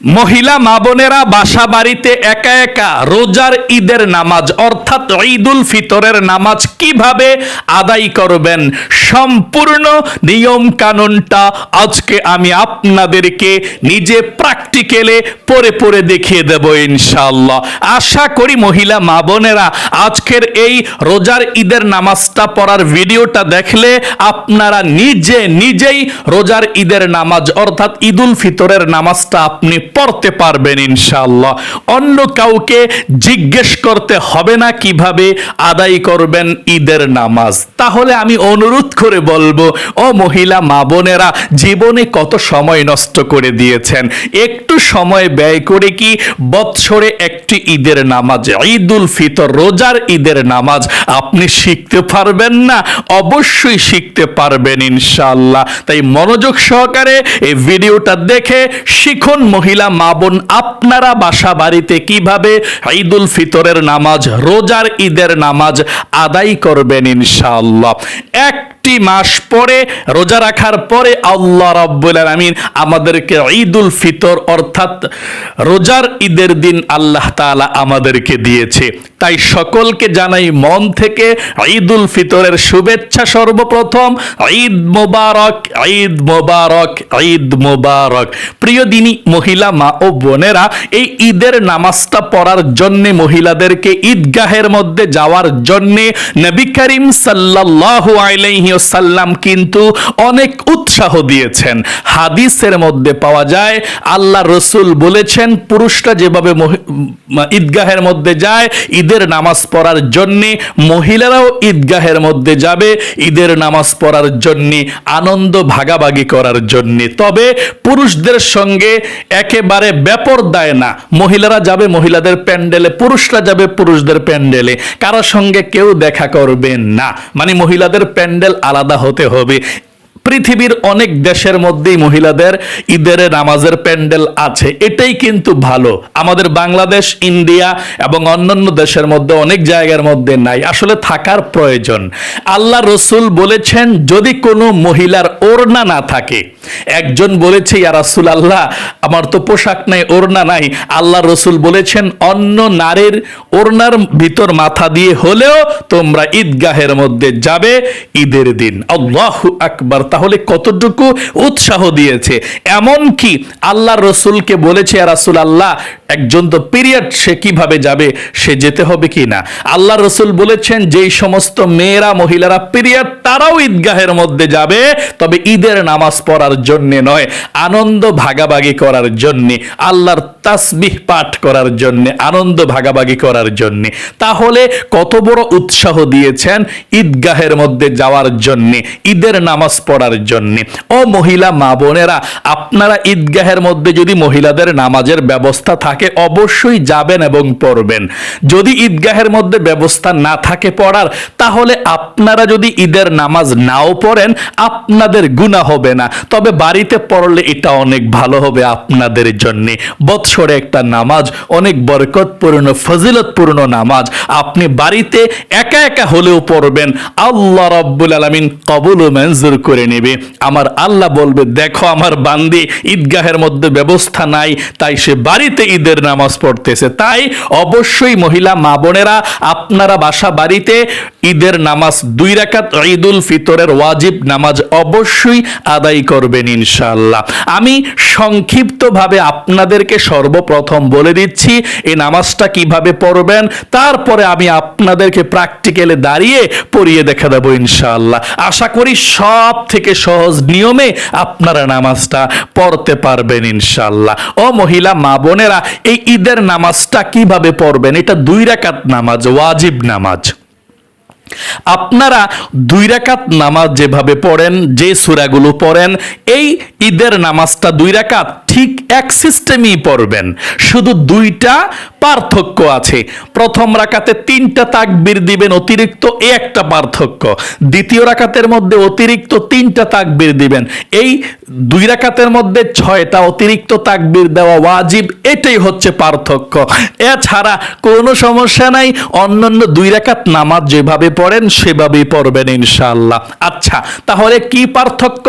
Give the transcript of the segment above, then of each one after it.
মহিলা মা বোনেরা বাসা বাড়িতে একা একা রোজার ঈদের নামাজ অর্থাৎ ঈদুল ফিতরের নামাজ কীভাবে আদায় করবেন সম্পূর্ণ নিয়ম কানুনটা আজকে আমি আপনাদেরকে নিজে প্র্যাকটিক্যালে পড়ে পড়ে দেখিয়ে দেব ইনশাল্লাহ আশা করি মহিলা মা বোনেরা আজকের এই রোজার ঈদের নামাজটা পড়ার ভিডিওটা দেখলে আপনারা নিজে নিজেই রোজার ঈদের নামাজ অর্থাৎ ঈদুল ফিতরের নামাজটা আপনি পড়তে পারবেন ইনশাআল্লাহ। অন্য কাউকে জিজ্ঞেস করতে হবে না কীভাবে আদায় করবেন ঈদের নামাজ। তাহলে আমি অনুরোধ করে বলব, ও মহিলা, মা বোনেরা, জীবনে কত সময় নষ্ট করে দিয়েছেন? একটু সময় ব্যয় করে কি বৎসরে একটি ঈদের নামাজ, ঈদুল ফিতর, রোজার ঈদের নামাজ আপনি শিখতে পারবেন না? অবশ্যই শিখতে পারবেন ইনশাআল্লাহ। তাই মনোযোগ সহকারে এই ভিডিওটা দেখে শিখুন মহিলা মা বোন, আপনারা বাসা বাড়িতে কীভাবে ঈদুল ফিতরের নামাজ, রোজার ঈদের নামাজ আদায় করবেন ইনশাআল্লাহ? একটি মাস পরে, রোজা রাখার পরে আল্লাহ রাব্বুল আলামিন আমাদেরকে ঈদুল ফিতর অর্থাৎ রোজার ঈদের দিন আল্লাহ তাআলা আমাদেরকে দিয়েছে। তাই সকলকে জানাই মন থেকে ঈদুল ফিতরের শুভেচ্ছা সর্বপ্রথম। ঈদ মোবারক ঈদ মোবারক ঈদ মোবারক। প্রিয় দিনী মহিলা, মা ও বোনেরা, এই ঈদের নামাজটা পড়ার জন্য মহিলাদেরকে ঈদগাহের মধ্যে যাওয়ার জন্য নবী করিম সাল্লাল্লাহু আলাইহি ওয়াসাল্লাম কিন্তু অনেক উৎসাহ দিয়েছেন। হাদিসের মধ্যে পাওয়া যায়, আল্লাহ রসুল বলেছেন, পুরুষরা যেভাবে ঈদগাহের মধ্যে যায় ঈদের নামাজ পড়ার জন্য মহিলারাও ঈদগাহের মধ্যে যাবে। ঈদের নামাজ পড়ার জন্য আনন্দ ভাগাভাগি করার জন্য। তবে পুরুষদের সঙ্গে একেবারে ব্যাপর দেয় না। মহিলারা যাবে মহিলাদের প্যান্ডেলে, পুরুষরা যাবে পুরুষদের প্যান্ডেলে। কারোর সঙ্গে কেউ দেখা করবেন না। মানে মহিলাদের প্যান্ডেল আলাদা হতে হবে। পৃথিবীর অনেক দেশের মধ্যেই মহিলাদের ঈদের নামাজের প্যান্ডেল আছে। এটাই কিন্তু ভালো। আমাদের বাংলাদেশ, ইন্ডিয়া এবং অন্যান্য দেশের মধ্যে অনেক জায়গার মধ্যে নাই। আসলে থাকার প্রয়োজন। আল্লাহ রসুল বলেছেন, যদি কোনো মহিলার ওড়না না থাকে। একজন বলেছে, ইয়া রাসূল আল্লাহ আমার তো পোশাক নাই, ওড়না নাই। আল্লাহ রসুল বলেছেন, অন্য নারীর ওড়নার ভিতর মাথা দিয়ে হলেও তোমরা ঈদগাহের মধ্যে যাবে ঈদের দিন। আল্লাহু আকবার। তাহলে কতটুকু উৎসাহ দিয়েছে? এমন কি আল্লাহ রসুলকে বলেছে রাসূল আল্লাহ একজন তো পিরিয়ড, সে কীভাবে যাবে, সে যেতে হবে কি না? আল্লাহ রসুল বলেছেন, যেই সমস্ত মেয়েরা, মহিলারা পিরিয়ড, তারাও ঈদগাহের মধ্যে যাবে। তবে ঈদের নামাজ পড়ার জন্যে নয় আনন্দ ভাগাভাগি করার জন্যে আল্লাহর তাসবিহ পাঠ করার জন্য, আনন্দ ভাগাভাগি করার জন্য। তাহলে কত বড় উৎসাহ দিয়েছেন ঈদগাহের মধ্যে যাওয়ার জন্য, ঈদের নামাজ পড়ার জন্য। ও মহিলা, মা বোনেরা, আপনারা ঈদগাহের মধ্যে যদি মহিলাদের নামাজের ব্যবস্থা থাকে, অবশ্যই যাবেন এবং পড়বেন। যদি ঈদগাহের মধ্যে ব্যবস্থা না থাকে পড়ার, তাহলে আপনারা যদি ঈদের নামাজ নাও পড়েন, আপনাদের গুণা হবে না। তবে বাড়িতে পড়লে এটা অনেক ভালো হবে আপনাদের জন্য। বৎসরে একটা নামাজ, অনেক বরকতপূর্ণ, ফজিলতপূর্ণ নামাজ। আপনি বাড়িতে একা একা হলেও পড়বেন। আল্লাহ রব্বুল আলামিন কবুল মঞ্জুর করে নেবে। আমার আল্লাহ বলবে, দেখো, আমার বান্দি ঈদগাহের মধ্যে ব্যবস্থা নাই, তাই সে বাড়িতে ঈদের নামাজ পড়তেছে। তাই অবশ্যই মহিলা, মা বোনেরা, আপনারা বাসা বাড়িতে ঈদের নামাজ দুই রাকাত ঈদুল ফিতরের ওয়াজিব নামাজ অবশ্যই আদায় করবেন ইনশাল্লাহ আমি সংক্ষিপ্তভাবে আপনাদেরকে সর্বপ্রথম বলে দিচ্ছি, এই নামাজটা কীভাবে পড়বেন, তারপরে আমি আপনাদেরকে প্র্যাকটিক্যালে দাঁড়িয়ে পড়িয়ে দেখা দেবো ইনশাল্লাহ আশা করি সব থেকে সহজ নিয়মে আপনারা নামাজটা পড়তে পারবেন ইনশাল্লাহ ও মহিলা, মা বোনেরা, এই ঈদের নামাজটা কীভাবে পড়বেন? এটা দুই রাকাত নামাজ, ওয়াজিব নামাজ। আপনারা দুই রাকাত নামাজ যেভাবে পড়েন, যে সূরাগুলো পড়েন, এই ঈদের নামাজটা দুই রাকাত ঠিক এক সিস্টেমই পড়বেন। শুধু দুইটা পার্থক্য আছে। প্রথম রাকাতে তিনটা তাকবীর দিবেন, অতিরিক্ত এ একটা পার্থক্য। দ্বিতীয় রাকাতের মধ্যে অতিরিক্ত তিনটা তাকবীর দিবেন। এই দুই রাকাতের মধ্যে ছয়টা অতিরিক্ত তাকবীর দেওয়া ওয়াজিব, এটাই হচ্ছে পার্থক্য। এছাড়া কোনো সমস্যা নাই, অন্যান্য দুই রাকাত নামাজ যেভাবে পড়েন, সেভাবেই পড়বেন ইনশাআল্লাহ। আচ্ছা তাহলে কি পার্থক্য?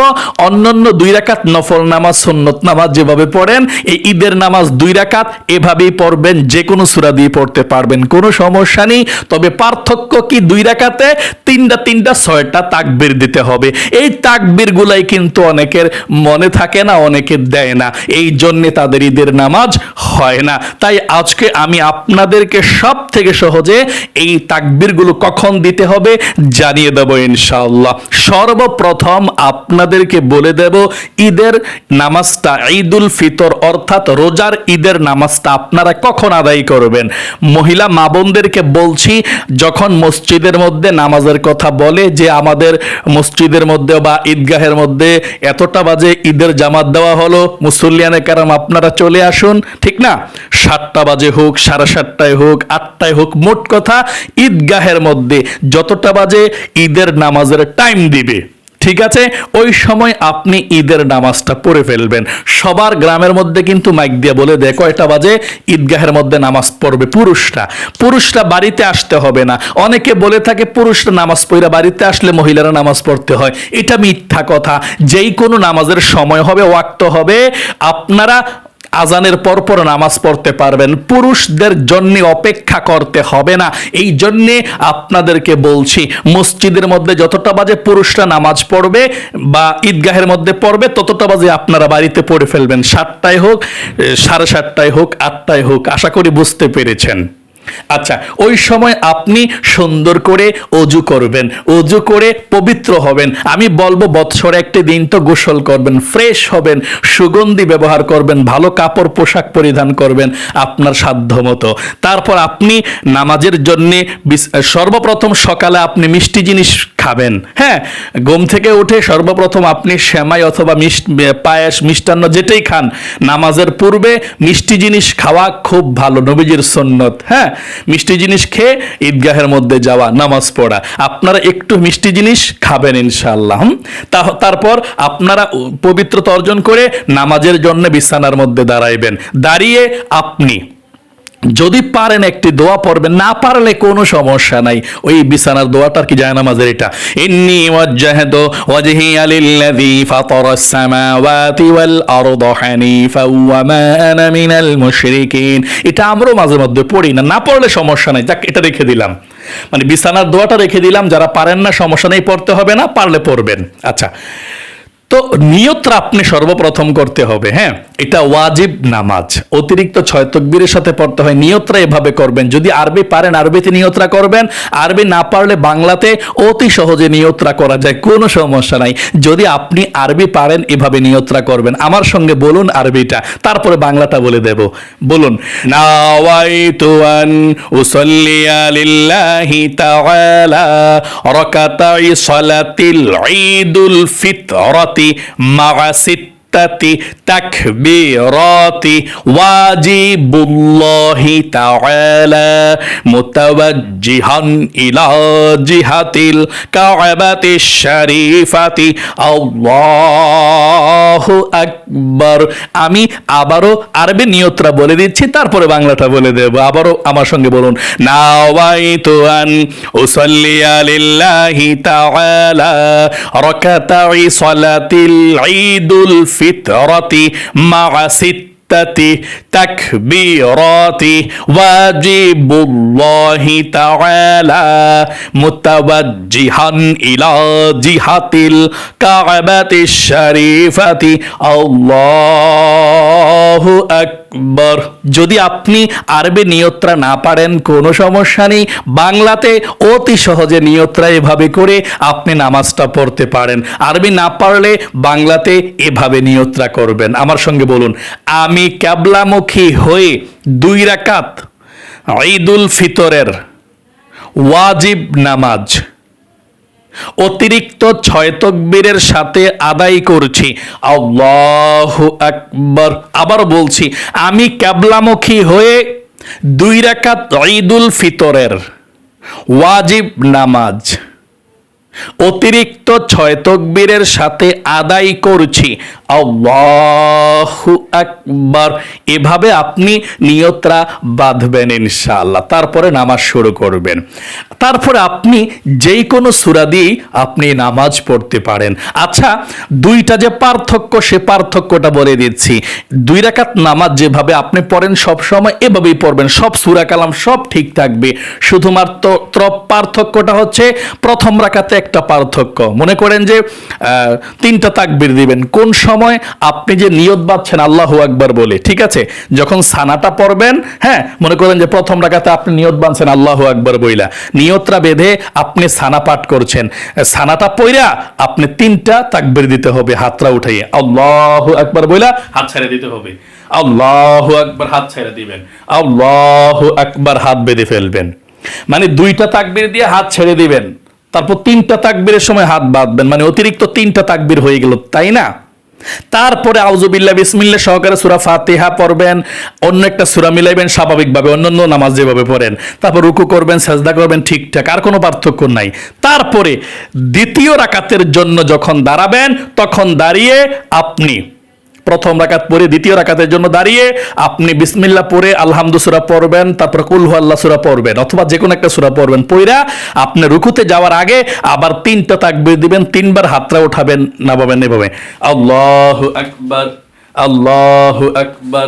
অন্যান্য দুই রাকাত নফল নামাজ, সুন্নত নামাজ যেভাবে পড়েন, এই ঈদের নামাজ দুই রাকাত, এভাবেই পড়বেন যে কোনো সূরা দিয়ে পড়তে পারবেন, কোনো সমস্যা নেই। তবে পার্থক্য কি দুই রাকাতে? তিনটা তিনটা, ছয়টা তাকবীর দিতে হবে। এই তাকবীর গুলাই কিন্তু অনেকের মনে থাকে না অনেকের দেয় না। এই জন্য তাদের ঈদের নামাজ হয় না। তাই আজকে আমি আপনাদেরকে সব থেকে সহজে এই তাকবীরগুলো কখন দিতে হবে, জানিয়ে দেব ইনশাআল্লাহ। সর্বপ্রথম আপনাদেরকে বলে দেব, ঈদের নামাজটা ঈদুল ফিতর, অর্থাৎ রোজার ঈদের নামাজটা আপনারা কখন আদায় করবেন? মহিলা মা বোনদেরকে বলছি, যখন মসজিদের মধ্যে নামাজের কথা বলে যে আমাদের মসজিদের মধ্যে বা ঈদগাহের মধ্যে এতটা বাজে ঈদের জামাত দেওয়া হলো, মুসল্লিয়ানে কারাম আপনারা চলে আসুন, ঠিক না? সাতটা বাজে হোক, সাড়ে সাতটায় হোক, আটটায় হোক, মোট কথা ঈদগাহের মধ্যে যতটা বাজে ঈদের নামাজের টাইম দিবে, ঠিক আছে? ওই সময় আপনি ঈদের নামাজটা পড়ে ফেলবেন। সবার গ্রামের মধ্যে কিন্তু মাইক দিয়ে বলে দেয়, কয়টা বাজে? ঈদগাহের মধ্যে নামাজ পড়বে পুরুষরা। পুরুষরা বাড়িতে আসতে হবে না। অনেকে বলে থাকে, পুরুষরা নামাজ পড়া, বাড়িতে আসলে মহিলারা নামাজ পড়তে হয়। এটা মিথ্যা কথা। যেই কোনো নামাজের সময় হবে, ওয়াক্ত হবে। আপনারা আজানের পরপর নামাজ পড়তে পারবেন। পুরুষদের জন্য অপেক্ষা করতে হবে না। এই জন্যে আপনাদেরকে বলছি, মসজিদের মধ্যে যতটা বাজে পুরুষরা নামাজ পড়বে বা ঈদগাহের মধ্যে পড়বে, ততটা বাজে আপনারা বাড়িতে পড়ে ফেলবেন। সাতটায় হোক সাড়ে সাতটায় হোক, আটটায় হোক, আশা করি বুঝতে পেরেছেন। আচ্ছা ওই সময় আপনি সুন্দর করে অজু করবেন, অজু করে পবিত্র হবেন। আমি বলব, বৎসরে একটি দিন তো গোসল করবেন, ফ্রেশ হবেন, সুগন্ধি ব্যবহার করবেন, ভালো কাপড় পোশাক পরিধান করবেন আপনার সাধ্য মতো তারপর আপনি নামাজের জন্য সর্বপ্রথম সকালে আপনি মিষ্টি জিনিস খাবেন। হ্যাঁ ঘুম থেকে উঠে সর্বপ্রথম আপনি শ্যামাই অথবা পায়েস, মিষ্টান্ন যেটাই খান, নামাজের পূর্বে মিষ্টি জিনিস খাওয়া খুব ভালো, নবীজির সন্ন্যত হ্যাঁ মিষ্টি জিনিস খেয়ে ঈদগাহের মধ্যে যাওয়া, নামাজ পড়া। আপনারা একটু মিষ্টি জিনিস খাবেন ইনশাআল্লাহ? তারপর আপনারা পবিত্র পবিত্রতা অর্জন করে নামাজের জন্য বিছানার মধ্যে দাঁড়াইবেন। দাঁড়িয়ে আপনি যদি পারেন একটি দোয়া পড়বেন, না পারলে কোনো সমস্যা নাই। ওই বিছানার দোয়াটার কি যায় নামাজের এটা? ইন্নি ওয়াজ্জাহতু ওয়াজহিয়া লিল্লাযী ফাতারাস সামাওয়াতি ওয়াল আরদা হানিফা ওয়া মা আনা মিনাল মুশরিকিন। এটা আমরাও মাঝে মধ্যে পড়ি না না পড়লে সমস্যা নাই। যাক, এটা রেখে দিলাম। মানে বিছানার দোয়াটা রেখে দিলাম, যারা পারেন না, সমস্যা নেই, পড়তে হবে না, পারলে পড়বেন। আচ্ছা তো নিয়তটা আপনি সর্বপ্রথম করতে হবে হ্যাঁ? এটা ওয়াজিব নামাজ। অতিরিক্ত ছয় তকবীরের সাথে পড়তে হয়, নিয়তরা এভাবে করবেন। যদি আরবি পারেন, আরবিতে নিয়তরা করবেন, আরবি না পারলে বাংলাতে অতি সহজে নিয়তরা করা যায়, কোনো সমস্যা নাই। যদি আপনি আরবি পারেন, এভাবে নিয়তরা করবেন। আমার সঙ্গে বলুন আরবিটা, তারপরে বাংলাটা বলে দেব। বলুন, নাওয়াইতু আন উসাল্লিয়া লিল্লাহি তাআলা রাকাতাই সালাতিল ঈদুল ফিতরাতি মা সিত্তাতি তাকবীরাতি ওয়াজিবুল্লাহি তাআলা মুতাওয়াজ্জিহান ইলা জিহাতিল কাবাতিশ শরীফাতি আল্লাহু আকবার আমি আবারও আরবি নিয়তরা বলে দিচ্ছি, তারপরে বাংলাটা বলে দেব। আবারও আমার সঙ্গে বলুন, নাওয়াইতু আন উসাল্লিয়া লিল্লাহি তাআলা রাকাতাই সালাতিল ঈদুল ফিতরাতি মা সিত্তাতি তাকবীরাতি ওয়াজিবুল্লাহি তাআলা মুতাওয়াজ্জিহান ইলা জিহাতিল কাবাতিশ শরীফাতি আল্লাহু আকবার যদি আপনি আরবি নিয়ত্রা না পারেন, কোনো সমস্যা নেই। বাংলাতে অতি সহজে নিয়ত্রা এভাবে করে আপনি নামাজটা পড়তে পারেন। আরবি না পারলে বাংলাতে এভাবে নিয়ত্রা করবেন। আমার সঙ্গে বলুন, আমি ক্যাবলামুখী হয়ে দুই রাকাত ঈদুল ফিতরের ওয়াজিব নামাজ অতিরিক্ত ছয় তকবীরের সাথে আদায় করছি। আল্লাহ আকবর। আবার বলছি, আমি ক্যাবলামুখী হয়ে দুই রাকাত ঈদুল ফিতরের ওয়াজিব নামাজ, অতিরিক্ত ছয় তকবীরের সাথে আদায় করছি। আল্লাহু আকবার। এভাবে আপনি নিয়তরা বাঁধবেন ইনশাআল্লাহ। তারপরে নামাজ শুরু করবেন। তারপরে আপনি যেই কোনো সূরা দিয়েই আপনি নামাজ পড়তে পারেন। আচ্ছা দুইটা যে পার্থক্য, সে পার্থক্যটা বলে দিচ্ছি। দুই রাকাত নামাজ যেভাবে আপনি পড়েন সব সময় এভাবেই পড়বেন। সব সূরা কালাম সব ঠিক থাকবে। শুধুমাত্র ত্র- পার্থক্যটা হচ্ছে প্রথম রাকাতে একটা পার্থক্য। মনে করেন যে তিনটা তাকবির দিবেন। কোন সময় আপনি যে নিয়ত বাঁধছেন, আল্লাহু আকবার বলে, ঠিক আছে? যখন সানাটা পড়বেন হ্যাঁ মনে করেন যে প্রথম রাকাতে আপনি নিয়ত বাঁধছেন, আল্লাহু আকবার বইলা। নিয়তটা বেঁধে আপনি সানা পাঠ করছেন। সানাটা পইরা আপনি তিনটা তাকবির দিতে হবে হাতটা উঠাইয়ে। আল্লাহু আকবার বইলা, হাত ছেড়ে দিতে হবে। আল্লাহু আকবার হাত ছেড়ে দিবেন। আল্লাহু আকবার হাত বেঁধে ফেলবেন। মানে দুইটা তাকবির দিয়ে হাত ছেড়ে দিবেন। তারপর তিনটা তাকবীরের সময় হাত বাঁধবেন। মানে অতিরিক্ত তিনটা তাকবীর হয়ে গেল, তাই না? তারপরে আউজুবিল্লা বিসমিল্লা সহকারে সুরা ফাতিহা পড়বেন, অন্য একটা সুরা মিলাইবেন স্বাভাবিকভাবে অন্যান্য নামাজ যেভাবে পড়েন। তারপর রুকু করবেন, সাজদা করবেন ঠিকঠাক আর কোনো পার্থক্য নাই। তারপরে দ্বিতীয় রাকাতের জন্য যখন দাঁড়াবেন, তখন দাঁড়িয়ে আপনি প্রথম রাকাত পরে দ্বিতীয় রাকাতের জন্য দাঁড়িয়ে আপনি বিসমিল্লাহ পরে আলহামদুসুরা পড়বেন, তারপর কুলহু আল্লাহ সুরা পড়বেন, অথবা যে কোনো একটা সুরা পড়বেন। পইরা আপনি রুকুতে যাওয়ার আগে আবার তিনটা তাকবীর দিবেন, তিনবার হাতরা উঠাবেন নামাবেন এভাবে আল্লাহু আকবার আল্লাহু আকবার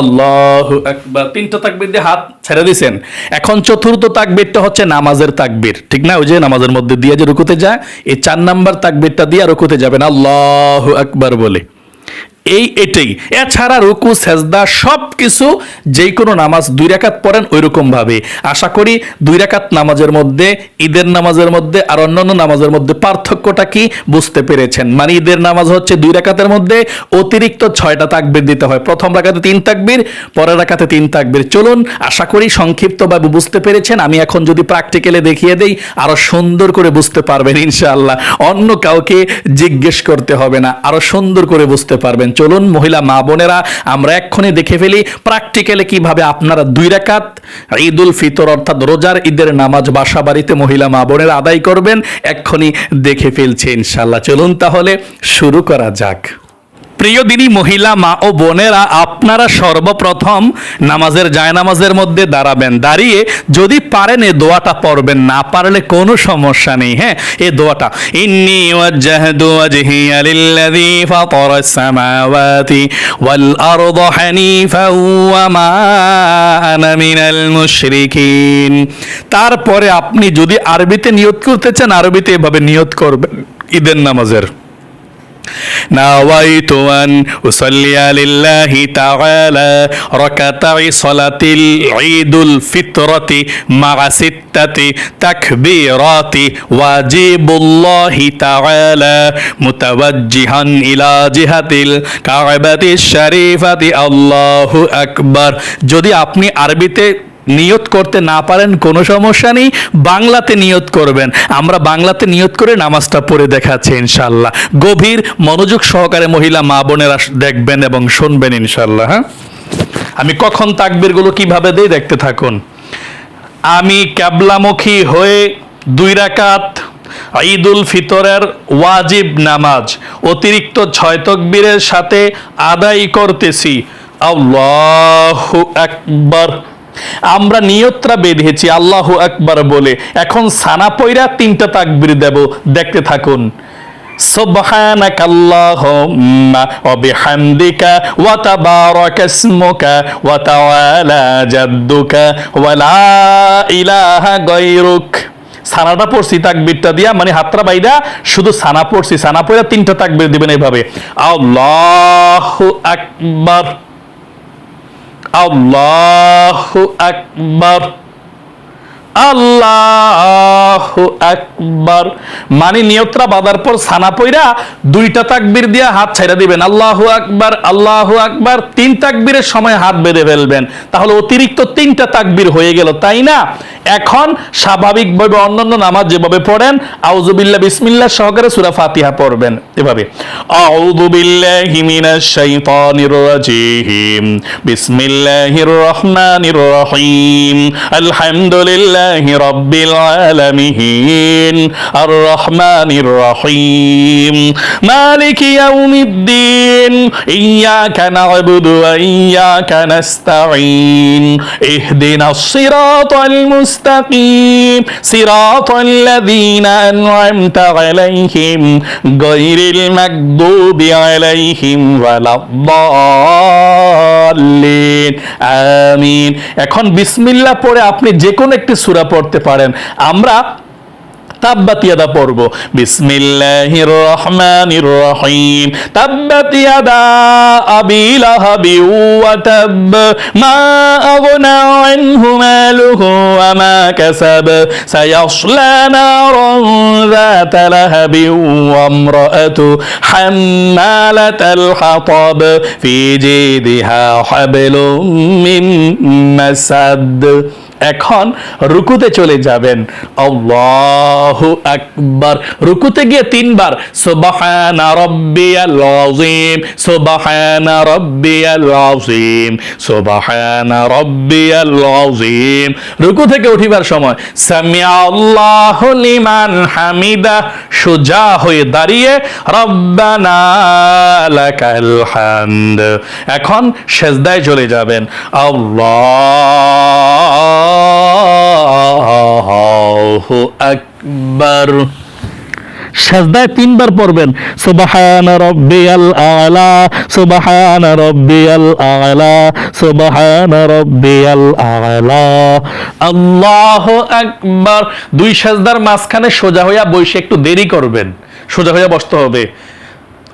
আল্লাহু আকবার। তিনটা তাকবির দিয়ে হাত ছেড়ে দিছেন। এখন চতুর্থ তাকবীরটা হচ্ছে নামাজের তাকবীর। ঠিক না? ওই যে নামাজের মধ্যে দিয়ে যে রুকুতে যায়, এই চার নাম্বার তাকবীরটা দিয়ে রুকুতে যাবেন। আল্লাহু আকবার বলে। এই এটাই। এছাড়া রুকু, সেজদা সব কিছু যেই কোনো নামাজ দুই রাকাত পড়েন ওই রকম ভাবে আশা করি দুই রাকাত নামাজের মধ্যে, ঈদের নামাজের মধ্যে আর অন্যান্য নামাজের মধ্যে পার্থক্যটা কি বুঝতে পেরেছেন? মানে ঈদের নামাজ হচ্ছে দুই রাকাতের মধ্যে অতিরিক্ত ছয়টা তাকবির দিতে হয়। প্রথম রাকাতে তিন তাকবির, পরের রাকাতে তিন তাকবির। চলুন, আশা করি সংক্ষিপ্তভাবে বুঝতে পেরেছেন। আমি এখন যদি প্র্যাকটিক্যালে দেখিয়ে দেই আরও সুন্দর করে বুঝতে পারবেন ইনশাআল্লাহ। অন্য কাউকে জিজ্ঞেস করতে হবে না আরও সুন্দর করে বুঝতে পারবেন। চলুন মহিলা মা বোনেরা, আমরা এক্ষুনি দেখে ফেলি প্র্যাকটিক্যালে কীভাবে আপনারা দুই রাকাত, ঈদুল ফিতর অর্থাৎ রোজার ঈদের নামাজ বাসা বাড়িতে মহিলা মা বোনেরা আদায় করবেন, এক্ষুনি দেখে ফেলছে ইনশাআল্লাহ। চলুন তাহলে শুরু করা যাক। প্রিয় দিনী মহিলা, মা ও বোনেরা, আপনারা সর্বপ্রথম নামাজের জায়নামাজের মধ্যে দাঁড়াবেন। দাঁড়িয়ে যদি পারেন এ দোয়াটা পড়বেন, না পারলে কোনো সমস্যা নেই। হ্যাঁ এ দোয়াটা। ইন্নি ওয়াজ্জাহতু ওয়াজহিয়া লিল্লাযী ফাতারাস সামাওয়াতি ওয়াল আরদা হানিফা ওয়া মা আনা মিনাল মুশরিকিন। তারপরে আপনি যদি আরবিতে নিয়ত করতে চান, আরবিতে এভাবে নিয়ত করবেন ঈদের নামাজের। نويت أن أصلي لله تعالى ركعتي صلاة العيد الفطرة مع ستة تكبيرات واجب الله تعالى متوجها إلى جهة الكعبة الشريفة الله أكبر যদি আপনি আরবিতে নিয়ত করতে না পারেন, কোনো সমস্যা নেই। বাংলাতে নিয়ত করবেন। আমরা বাংলাতে নিয়ত করে নামাজটা পড়ে দেখাচ্ছি ইনশাল্লাহ গভীর মনোযোগ সহকারে মহিলা মা বোনেরা দেখবেন এবং শুনবেন ইনশাল্লাহ হ্যাঁ? আমি কখন তাকবিরগুলো কীভাবে দেই দেখতে থাকুন। আমি ক্যাবলামুখী হয়ে দুই রাকাত ঈদ উল ফিতরের ওয়াজিব নামাজ, অতিরিক্ত ছয় তকবীরের সাথে আদায় করতেছি। আল্লাহু আকবার। আমরা নিয়তরা বেঁধেছি আল্লাহু আকবার বলে এখন সানা পয়রা তিনটা তাকবীর দেব দেখতে থাকুন سبحانك اللهم وبحمدك وتبارك اسمك وتعالى جدك ولا إله غيرك সানাটা পড়ছি তাকবিরটা দিয়া মানে হাতটা বাইরা শুধু সানা পড়ছি সানা পড়া তিনটা তাকবির দিবেন এইভাবে আল্লাহু আকবার আল্লাহু আকবার আল্লাহু আকবার। মানে নিয়ত্রা পর সানা দুইটা তাকবীর দিয়া হাত ছাইরা দিবেন। আল্লাহু আকবার আল্লাহু আকবার, তিন তাকবীরের সময় হাত বেঁধে ফেলবেন। তাহলে অতিরিক্ত তিনটা তাকবীর হয়ে গেল, তাই না? এখন স্বাভাবিকভাবে অন্যান্য নামাজ যেভাবে পড়েন, আউযুবিল্লাহ, বিসমিল্লাহ সহকারে সূরা ফাতিহা পড়বেন। এভাবে। আউযু বিল্লাহি মিনাশ শাইতানির রাজিম। বিসমিল্লাহির রহমানির রহিম। আলহামদুলিল্লাহ لله رب العالمين الرحمن الرحيم مالك يوم الدين إياك نعبد وإياك نستعين اهدنا الصراط المستقيم صراط الذين أنعمت عليهم غير المغضوب عليهم ولا الضالين আমিন এখন বিসমিল্লাহ পড়ে আপনি যে কোনো একটি সূরা পড়তে পারেন আমরা তাব্বাত ইয়াদা পড়ব বিসমিল্লাহির রহমানির রহিম তাব্বাত ইয়াদা আবি লাহাবি ওয়া তাব মা আগনা আনহু মালুহু ওয়া মা কাসাব সায়াসলা নারান ذات لهب وامرأته حمالة الحطب في جيدها حبل من مسد এখন রুকুতে চলে যাবেন। আল্লাহু আকবার। রুকুতে গিয়ে তিনবার, সুবহানা রাব্বিয়াল আযীম, সুবহানা রাব্বিয়াল আযীম, সুবহানা রাব্বিয়াল আযীম। রুকু থেকে উঠিবার সময় সামিয়া আল্লাহু লিমান হামিদা, সোজা হয়ে দাঁড়িয়ে, রব্বানা লাকাল হামদ। এখন সেজদায় চলে যাবেন। আল্লাহু আকবার। সাজদায় তিনবার পড়বেন, সুবহান রব্বিয়াল আলা, সুবহান রব্বিয়াল আলা, সুবহান রব্বিয়াল আলা। আল্লাহু আকবার। দুই সাজদার মাঝখানে সোজা হইয়া বসে একটু দেরি করবেন, সোজা হইয়া বসতে হবে।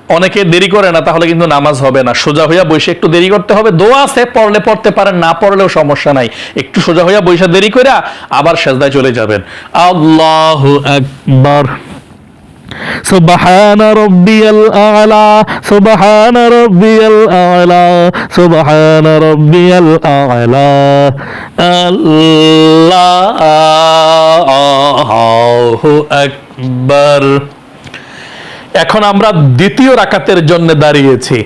অনেকে দেরি করে না তাহলে কিন্তু নামাজ হবে না সোজা হইয়া বসে একটু দেরি করতে হবে দোয়া আছে পড়লে পড়তে পারেন না পড়লেও সমস্যা নাই একটু সোজা হইয়া বসে দেরি করে আবার সেজদায় চলে যাবেন আল্লাহু আকবার سبحان ربي الأعلى سبحان ربي الأعلى سبحان ربي الأعلى الله أكبر এখন আমরা দ্বিতীয় রাকাতের জন্য দাঁড়িয়েছি।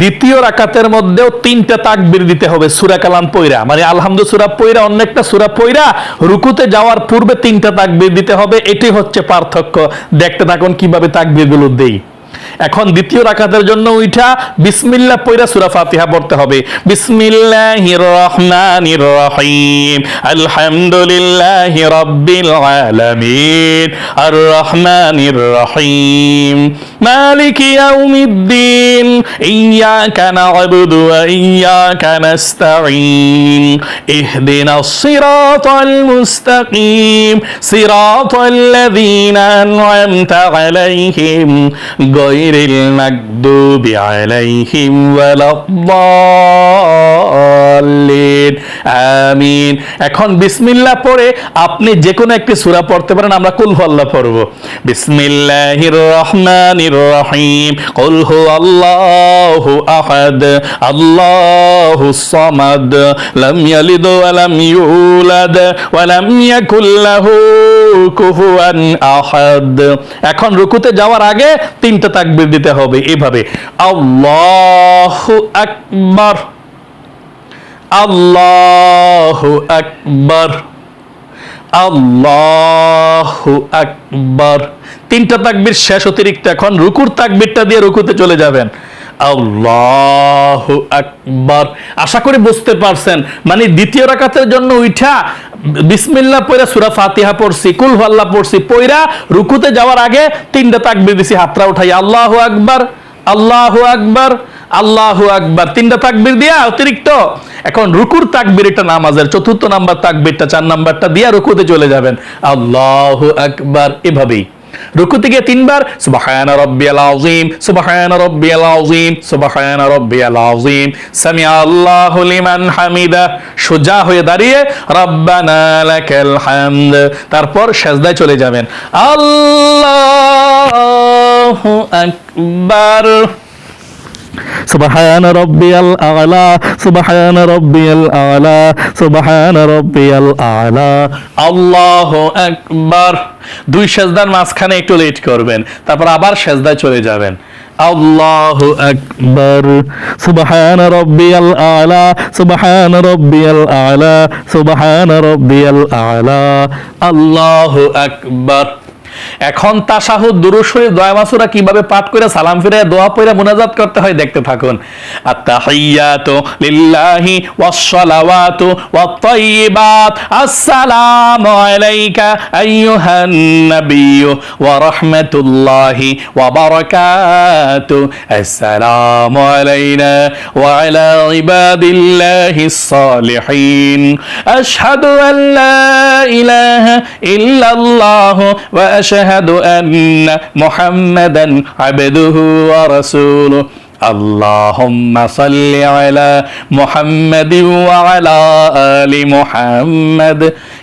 দ্বিতীয় রাকাতের মধ্যেও তিনটা তাকবির দিতে হবে, সুরা কালাম পৈরা মানে আলহামদু সুরা পইরা অনেকটা সুরা পৈরা রুকুতে যাওয়ার পূর্বে তিনটা তাকবির দিতে হবে, এটি হচ্ছে পার্থক্য। দেখতে থাকুন কীভাবে তাকবিরগুলো দেই। এখন দ্বিতীয় রাকাতের জন্য উঠা বিসমিল্লাহ পয়রা সূরা ফাতিহা পড়তে হবে। বিসমিল্লাহির রহমানির রহিম আলহামদুলিল্লাহি রাব্বিল আলামিন। আর রহমানির রহিম মালিকি ইয়াউমিদ্দিন। ইয়াকা না'বুদু ওয়া ইয়াকা নাস্তাঈন। ইহদিনাস সিরাতাল মুস্তাকিম। সিরাতাল লাযীনা আন'আমতা আলাইহিম। غير المكذوب عليهم ولا الضالين আমিন এখন বিসমিল্লাহ পড়ে আপনি যে কোনো একটি সূরা পড়তে পারেন আমরা কুল আল্লাহ পড়ব বিসমিল্লাহির রহমানির রহিম কুল হু আল্লাহু আহাদ আল্লাহুস সামাদ লাম ইয়ালিদ ওয়া লাম ইউলাদ ওয়া লাম ইয়াকুল লাহু এখন রুকুতে যাওয়ার আগে তিনটা তাকবির দিতে হবে, এভাবে। আল্লাহু আকবার। আল্লাহু আকবার। আল্লাহু আকবার। তিনটা তাকবীর শেষ অতিরিক্ত, এখন রুকুর তাকবীরটা দিয়ে রুকুতে চলে যাবেন। আল্লাহু আকবার। আশা করি বুঝতে পারছেন। মানে দ্বিতীয় রাকাতের জন্য উঠা বিসমিল্লাহ পয়রা সুরা ফাতিহা পড়ছি, কুল হাল্লা পড়ছি পয়রা রুকুতে যাওয়ার আগে তিনটা তাকবির দিছি, হাতরা উঠাই, আল্লাহ আকবর আল্লাহ আকবর আল্লাহ আকবর। তিনটা তাকবির দিয়া অতিরিক্ত, এখন রুকুর তাকবির এটা নামাজের, চতুর্থ নাম্বার তাকবিরটা, চার নাম্বারটা দিয়া রুকুতে চলে যাবেন। আল্লাহ আকবর, এভাবেই। রুকুতে গিয়ে তিনবার রব্বিয়াল আজিম রব্বিয়াল আজিম রব্বিয়াল আজিম সামি লিমান হামিদা, সোজা হয়ে দাঁড়িয়ে, রব্বানা লাকাল হামদ। তারপর সেজদায় চলে যাবেন। আল্লাহু আকবার। সুবহান আলা সুবহান আলা, সুবহান রব্বিয়াল আলা। আল্লাহু আকবার। দুই সেজদার মাঝখানে একটু লেট করবেন, তারপর আবার সেজদায় চলে যাবেন। আল্লাহ আকবার। সুবহান আলা, সুবহান রব্বিয়াল আলা, সুবহান আলা। আল্লাহু আকবার। এখন তাশাহুদ দুরূদ শরীফ, দোয়া মাসুরা কীভাবে পাঠ করে সালাম ফিরে দোয়া পড়ে মুনাজাত করতে হয় দেখতে থাকুন। আত্তাহিয়াতু লিল্লাহি ওয়াস সালাওয়াতু ওয়াত তাইয়িবাত আসসালামু আলাইকা আইয়ুহান নাবিয়্যু ওয়া রাহমাতুল্লাহি ওয়া বারাকাতু। আসসালামু আলাইনা ওয়া আলা ইবাদিল্লাহিস সালিহিন আশহাদু আন লা ইলাহা ইল্লাল্লাহু ওয়া وأشهد أن محمدا عبده ورسوله. اللهم صل على محمد وعلى آل محمد.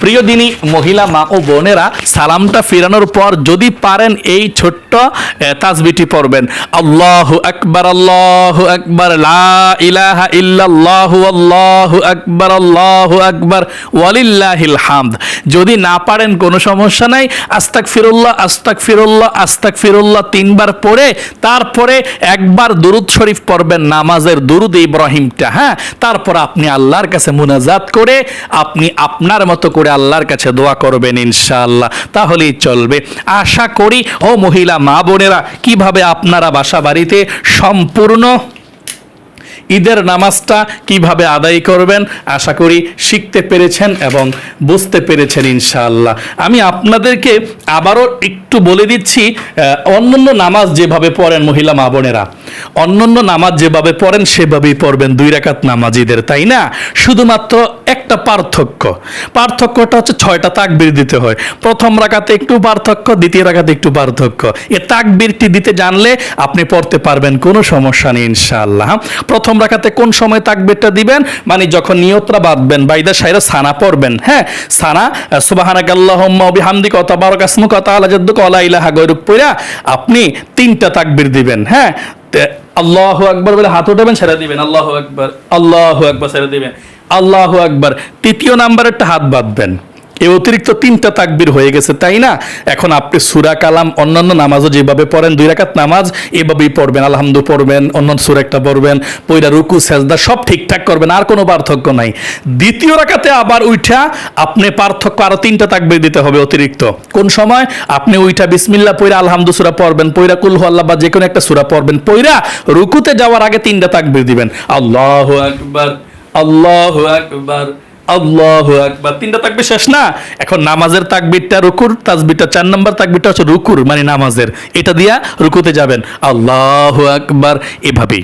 প্রিয় দিনী মহিলা মা ও বোনেরা সালামটা ফিরানোর পর যদি পারেন এই ছোট্ট আহ, তাসবিটি পড়বেন। আল্লাহ আকবার আল্লাহ আকবার ইলাহা ইল্লাল্লাহু আল্লাহু আকবার আল্লাহু আকবার ওয়ালিল্লাহিল হামদ। যদি না পারেন কোনো সমস্যা নাই। আস্তাক ফিরুল্লাহ আস্তাক ফিরুল্লাহ আস্তাক ফিরুল্লাহ তিনবার পড়ে তারপরে একবার দুরুদ শরীফ পড়বেন নামাজের দুরুদ ইব্রাহিমটা হ্যাঁ? তারপর আপনি আল্লাহর কাছে মুনাজাত করে আপনি আপনার মতো করে আল্লাহর কাছে দোয়া করবেন ইনশাআল্লাহ। তাহলেই চলবে। আশা করি, ও মহিলা মা বোনেরা, কীভাবে আপনারা বাসা বাড়িতে সম্পূর্ণ ঈদের নামাজটা কীভাবে আদায় করবেন? আশা করি শিখতে পেরেছেন এবং বুঝতে পেরেছেন ইনশাআল্লাহ। আমি আপনাদেরকে আবারও একটু বলে দিচ্ছি অন্যান্য নামাজ যেভাবে পড়েন মহিলা মা বোনেরা, অন্যান্য নামাজ যেভাবে পড়েন সেভাবেই পড়বেন দুই রাকাত নামাজ ঈদের, তাই না? শুধুমাত্র একটা পার্থক্য, পার্থক্যটা হচ্ছে ছয়টা তাকবির দিতে হয়। প্রথম রাকাতে একটু পার্থক্য, দ্বিতীয় রাকাতে একটু পার্থক্য। এ তাকবিরটি দিতে জানলে আপনি পড়তে পারবেন, কোনো সমস্যা নেই ইনশাআল্লাহ? প্রথম রাকাতে কোন সময় তাকবিরটা দিবেন? মানে যখন নিয়তরা বাঁধবেন, বাইদা সাইরা সানা পড়বেন। হ্যাঁ সানা সুবহানাকাল্লাহুম্মা বিহামদিকা ওয়া তাবারাকা ইসমুকা ওয়া তাআলা জাদ্দুকা ওয়া লা ইলাহা গায়রুক পড়া আপনি তিনটা তাকবির দিবেন। হ্যাঁ আল্লাহু আকবার বলে হাত উঠাবেন ছেড়ে দিবেন। আল্লাহু আকবার আল্লাহু আকবার ছেড়ে দিবেন। আল্লাহু আকবার। তৃতীয় নাম্বারেরটা হাত বাঁধবেন। এই অতিরিক্ত তিনটা তাকবির হয়ে গেছে, তাই না? এখন আপনি সুরা কালাম, অন্যান্য নামাজও যেভাবে পড়েন, দুই রাকাত নামাজ এভাবেই পড়বেন, আলহামদু পড়বেন অন্য সুর একটা পড়বেন পইরা রুকু, সেজদা সব ঠিকঠাক করবেন, আর কোনো পার্থক্য নাই। দ্বিতীয় রাকাতে আবার উঠা আপনি পার্থক্য আরও তিনটা তাকবির দিতে হবে অতিরিক্ত। কোন সময়? আপনি উইঠা বিসমিল্লা পইরা আলহামদু সুরা পড়বেন পইরা কুল আল্লাহ বা যে কোনো একটা সুরা পড়বেন পইরা রুকুতে যাওয়ার আগে তিনটা তাকবির দিবেন। আল্লাহ আকবার আল্লাহ আকবার আল্লাহ আকবার। তিনটা তাকবির শেষ না? এখন নামাজের তাকবিরটা রুকুর তাজবিরটা চার নম্বর তাকবিরটা হচ্ছে রুকুর মানে নামাজের। এটা দিয়া রুকুতে যাবেন। আল্লাহ আকবার। এভাবেই।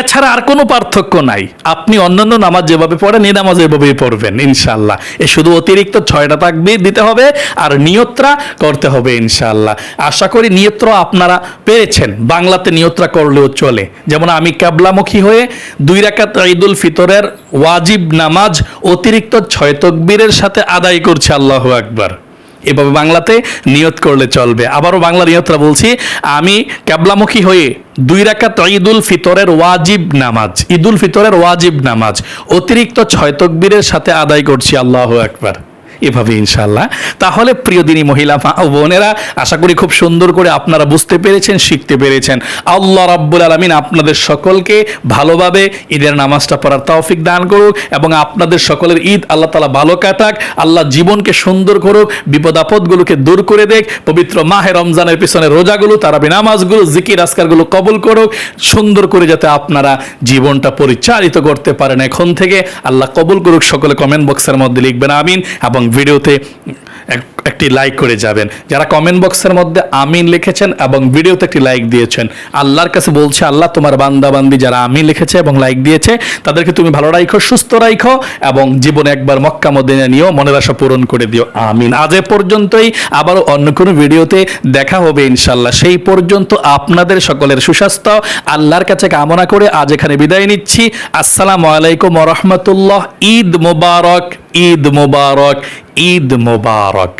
এছাড়া আর কোনো পার্থক্য নাই। আপনি অন্যান্য নামাজ যেভাবে পড়েন, এই নামাজ এভাবেই পড়বেন ইনশাল্লাহ এ শুধু অতিরিক্ত ছয়টা তাকবির দিতে হবে আর নিয়ত্রা করতে হবে ইনশাল্লাহ আশা করি নিয়ত্র আপনারা পেরেছেন। বাংলাতে নিয়ত্রা করলেও চলে। যেমন আমি ক্যাবলামুখী হয়ে দুই রাকাত ঈদুল ফিতরের ওয়াজিব নামাজ অতিরিক্ত ছয় তকবীরের সাথে আদায় করছে, আল্লাহ আকবার। এভাবে বাংলাতে নিয়ত করলে চলবে। আবারও বাংলা নিয়তরা বলছি, আমি ক্যাবলামুখী হয়ে দুই রাকাত ঈদুল ফিতরের ওয়াজিব নামাজ, ঈদুল ফিতরের ওয়াজিব নামাজ অতিরিক্ত ছয় তকবীরের সাথে আদায় করছি, আল্লাহ আকবার। এভাবে ইনশাল্লাহ তাহলে প্রিয় দিনী মহিলা মা ও বোনেরা, আশা করি খুব সুন্দর করে আপনারা বুঝতে পেরেছেন, শিখতে পেরেছেন। আল্লাহ রাব্বুল আলমিন আপনাদের সকলকে ভালোভাবে ঈদের নামাজটা পড়ার তৌফিক দান করুক এবং আপনাদের সকলের ঈদ আল্লাহ তালা ভালো কাটাক, আল্লাহ জীবনকে সুন্দর করুক বিপদ আপদগুলোকে দূর করে দেখ পবিত্র মাহে রমজানের পিছনে রোজাগুলো, তারাবি নামাজগুলো, জিকির আজকারগুলো কবুল করুক, সুন্দর করে যাতে আপনারা জীবনটা পরিচালিত করতে পারেন। এখন থেকে আল্লাহ কবুল করুক, সকলে কমেন্ট বক্সের মধ্যে লিখবেন, আমিন। এবং ভিডিওতে এক- একটি লাইক করে যাবেন। যারা কমেন্ট বক্সের মধ্যে আমিন লিখেছেন এবং ভিডিওতে একটি লাইক দিয়েছেন, আল্লাহর কাছে বলছে, আল্লাহ তোমার বান্দা বান্দি যারা আমিন লিখেছে এবং লাইক দিয়েছে, তাদেরকে তুমি ভালো রাখো সুস্থ রাখো এবং জীবনে একবার মক্কা মদিনা নিয়েও মনের আশা পূরণ করে দিও। আমিন। আজ এ পর্যন্তই, আবারও অন্য কোনো ভিডিওতে দেখা হবে ইনশাল্লাহ সেই পর্যন্ত আপনাদের সকলের সুস্বাস্থ্য, আল্লাহর কাছে কামনা করে আজ এখানে বিদায় নিচ্ছি। আসসালামু আলাইকুম রহমতুল্লাহ। ঈদ মোবারক ঈদ মোবারক ঈদ মোবারক।